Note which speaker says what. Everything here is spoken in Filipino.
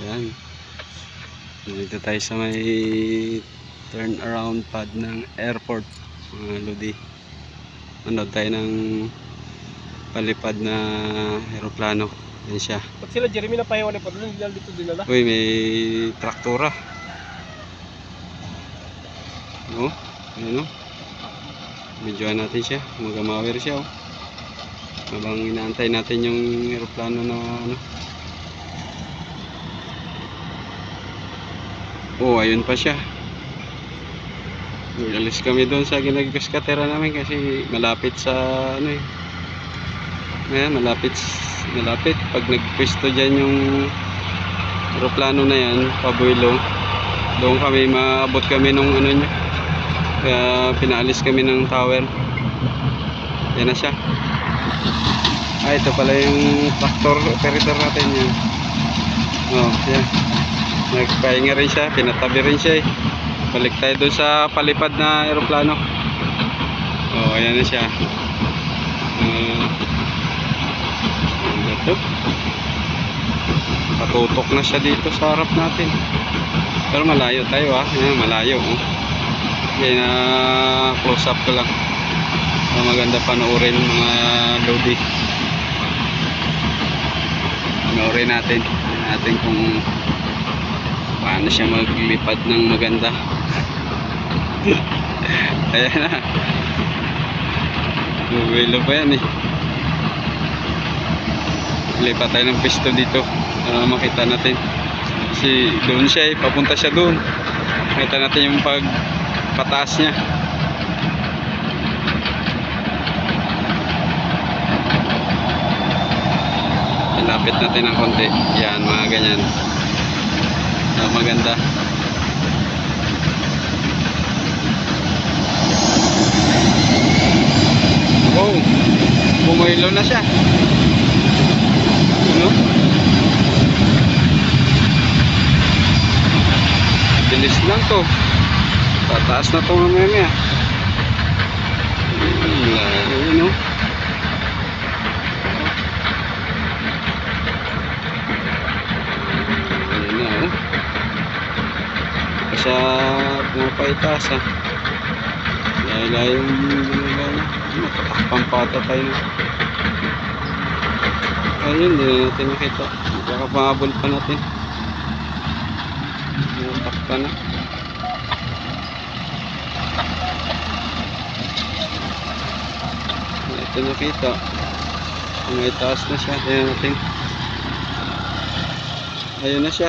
Speaker 1: Yan. Dito tayo sa may turn around pad ng airport. Mga lodi. Manood tayo ng palipad na aeroplano. Yan siya.
Speaker 2: Ba't sila Jeremy na pahiwa ni Padron? Hindi dito dinala.
Speaker 1: Uy, may traktora. Oh, ano? Medyoan natin siya. Magamawer siya, oh. Habang inaantay natin yung aeroplano na ano. Oh, ayun pa siya. Alis kami doon sa ginagaskatera namin kasi malapit sa ano eh. Ayan, malapit malapit. Pag nagpwesto dyan yung aeroplano na yan, pabuelo doon kami, maabot kami nung ano nyo kaya pinaalis kami ng tower. Yan na siya. Ah ito pala yung tractor operator natin yan oh yan nagpahinga rin siya, pinatabi rin siya eh balik tayo doon sa palipad na aeroplano oh ayan na siya uh, ito. Patutok na siya dito sa harap natin. Pero malayo tayo ah. Ayan, malayo. Oh. Yan na close up ko lang. Para maganda panoorin mga lodi. Panoorin natin. Natin kung paano siya maglipad ng maganda. Ayan na. Buwelo pa yan eh. Lipat tayo ng pisto dito para makita natin. Kasi doon siya eh, papunta siya doon. Makita natin yung pag pataas niya. Ilapit natin ng konti. Yan mga ganyan so, maganda oh bumaylo na siya ano? Bilis lang to. Tataas na to mamaya maya. Layo, no? Ayan na, oh. Kasi pumapaitas, ha. Layo-layo yung ginagawa. Natatakpan pa ata tayo na. Ayun, hindi na natin makita. Baka pahabol pa natin. Natakpa na. Ito nakita. May taas na siya. Tingnan natin. Ayun na siya.